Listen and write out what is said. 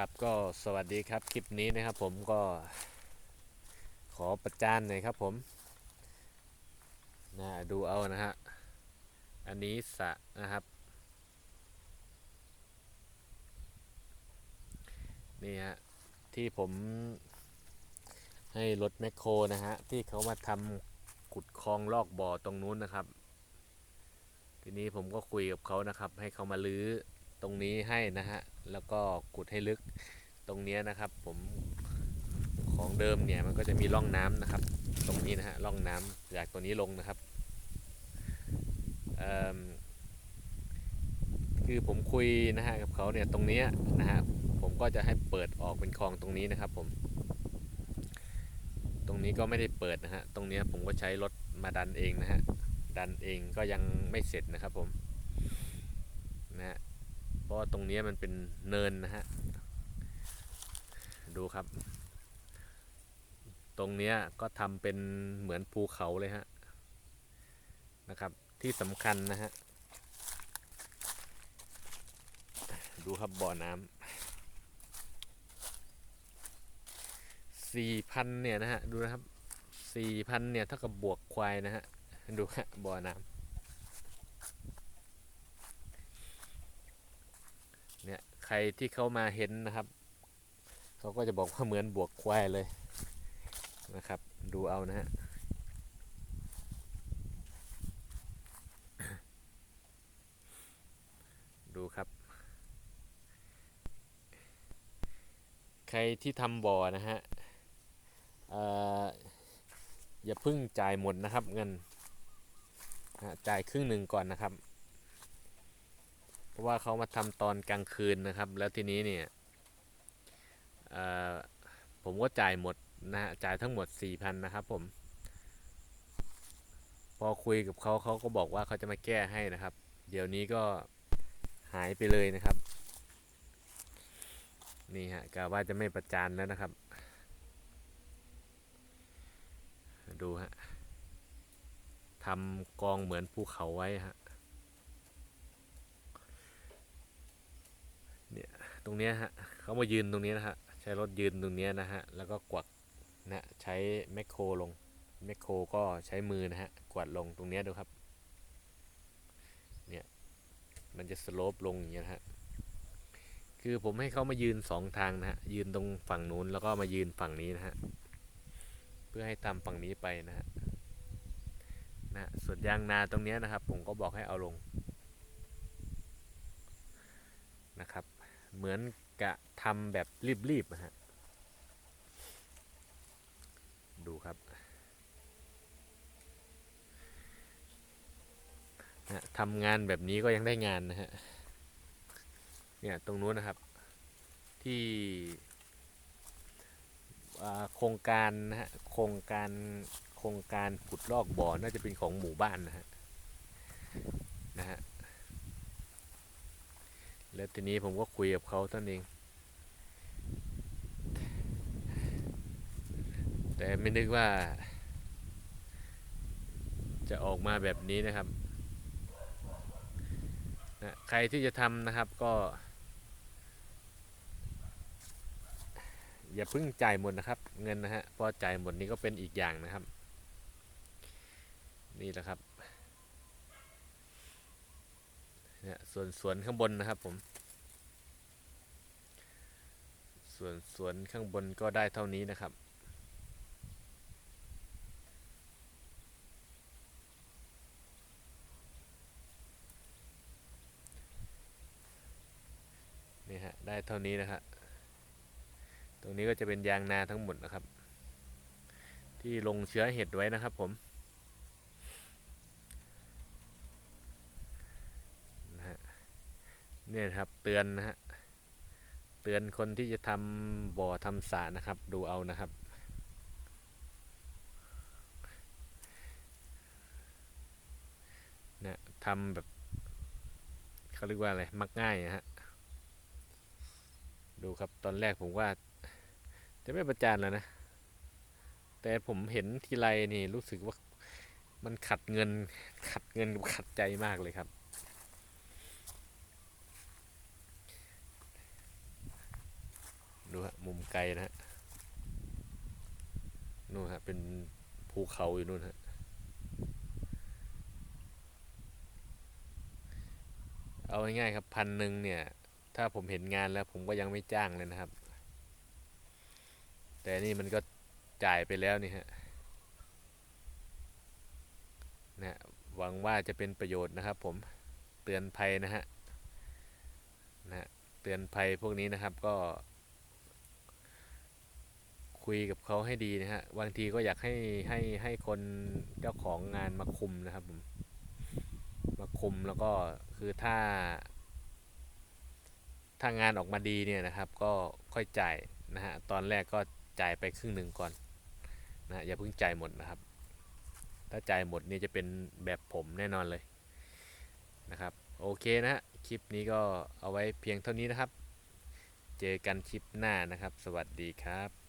ครับก็สวัสดีครับคลิปนี้นะครับผมก็ขอประจานหน่อยครับผมนะดูเอานะฮะอันนี้สะนะครับ นี่ฮะที่ผมให้รถแมคโครนะฮะที่เขามาทำขุดคลองลอกบ่อตรงนู้นนะครับ ทีนี้ผมก็คุยกับเขานะครับ ให้เขามาลื้อ ตรงนี้ให้นะฮะ แล้วก็ขุดให้ลึกตรงนี้นะครับ ผมของเดิมเนี่ยมันก็จะมีร่องน้ำนะครับ ตรงนี้นะฮะร่องน้ำจากตัวนี้ลงนะครับคือผมคุยนะฮะกับเขาเนี่ยตรงนี้นะฮะผมก็จะให้เปิดออกเป็นคลองตรงนี้นะครับผม ตรงนี้ก็ไม่ได้เปิดนะฮะตรงนี้ผมก็ใช้รถมาดันเองนะฮะดันเองก็ยังไม่เสร็จนะครับผมนะฮะ ราะว่าตรงนี้มันเป็นเนินนะฮะ ดูครับ ตรงนี้ก็ทำเป็นเหมือนภูเขาเลยฮะ นะครับ ที่สำคัญนะฮะ ดูครับบ่อน้ำสี่พันเนี่ยนะฮะ ดูนะครับสี่พันเนี่ยเท่ากับบวกควายนะฮะ ดูฮะบ่อน้ำ เนี่ย ใครที่เขามาเห็นนะครับ เขาก็จะบอกว่าเหมือนบวกควายเลยนะครับ ดูเอานะฮะดูครับ ใครที่ทำบ่อนะฮะอย่าพึ่งจ่ายหมดนะครับเงินจ่ายครึ่งหนึ่งก่อนนะครับ เพราะว่าเขามาทำตอนกลางคืนนะครับ แล้วทีนี้เนี่ยผมก็จ่ายหมดนะฮะจ่ายทั้งหมด 4,000 นะครับผม พอคุยกับเขาเขาก็บอกว่าเขาจะมาแก้ให้นะครับ เดี๋ยวนี้ก็หายไปเลยนะครับ นี่ฮะกะว่าจะไม่ประจานแล้วนะครับ ดูฮะทำกองเหมือนภูเขาไว้ฮะ ตรงเนี้ยฮะเขามายืนตรงนี้นะฮะใช้รถยืนตรงนี้นะฮะแล้วก็กวักนะใช้แมคโครลงแมคโครก็ใช้มือนะฮะกวาดลงตรงนี้ดูครับเนี่ยมันจะสโลปลงอย่างเงี้ยนะฮะคือผมให้เขามายืนสองทางนะฮะยืนตรงฝั่งนู้นแล้วก็มายืนฝั่งนี้นะฮะเพื่อให้ตามฝั่งนี้ไปนะฮะนะส่วนยางนาตรงนี้นะครับ ผมก็บอกให้เอาลงนะครับ เหมือนกะทำแบบรีบๆนะฮะ ดูครับทำงานแบบนี้ก็ยังได้งานนะฮะ เนี่ยตรงนู้นนะครับที่โครงการนะฮะโครงการโครงการขุดลอกบ่อน่าจะเป็นของหมู่บ้านนะฮะ นะฮะ แล้วทีนี้ผมก็คุยกับเขาท่านเอง แต่ไม่นึกว่า จะออกมาแบบนี้นะครับนะใครที่จะทำนะครับก็ อย่าเพิ่งจ่ายหมดนะครับ เงินนะฮะพอจ่ายหมดนี้ก็เป็นอีกอย่างนะครับ นี่แหละครับ เนี่ยส่วนสวนข้างบนนะครับผม ส่วนสวนข้างบนก็ได้เท่านี้นะครับนี่ฮะได้เท่านี้นะฮะตรงนี้ก็จะเป็นยางนาทั้งหมดนะครับ ที่ลงเชื้อเห็ดไว้นะครับผมนะฮะ เนี่ยครับเตือนนะฮะเตือนคนที่จะทำบ่อทำสระนะครับ ดูเอานะครับ เนี่ยทำแบบเขาเรียกว่าอะไร มักง่ายนะฮะ ดูครับตอนแรกผมว่า จะไม่ประจานแล้วนะ แต่ผมเห็นทีไรนี่รู้สึกว่ามันขัดเงินขัดเงินกับขัดใจมากเลยครับ ดูฮะมุมไกลนะฮะนู่นฮะเป็นภูเขาอยู่นู่นฮะเอาง่ายๆครับพันหนึ่งเนี่ย ถ้าผมเห็นงานแล้วผมก็ยังไม่จ้างเลยนะครับ แต่นี่มันก็จ่ายไปแล้วนี่ฮะนะฮะหวังว่าจะเป็นประโยชน์นะครับ ผมเตือนภัยนะฮะนะฮะเตือนภัยพวกนี้นะครับก็ คุยกับเขาให้ดีนะฮะบางทีก็อยากให้ให้ให้คนเจ้าของงานมาคุมนะครับผมมาคุมแล้วก็คือถ้า ถ้างานออกมาดีเนี่ยนะครับ ก็ค่อยจ่ายนะฮะตอนแรกก็จ่ายไปครึ่งหนึ่งก่อนนะอย่าเพิ่งจ่ายหมดนะครับ ถ้าจ่ายหมดนี่จะเป็นแบบผมแน่นอนเลยนะครับ โอเคนะฮะคลิปนี้ก็เอาไว้เพียงเท่านี้นะครับ เจอกันคลิปหน้านะครับ สวัสดีครับ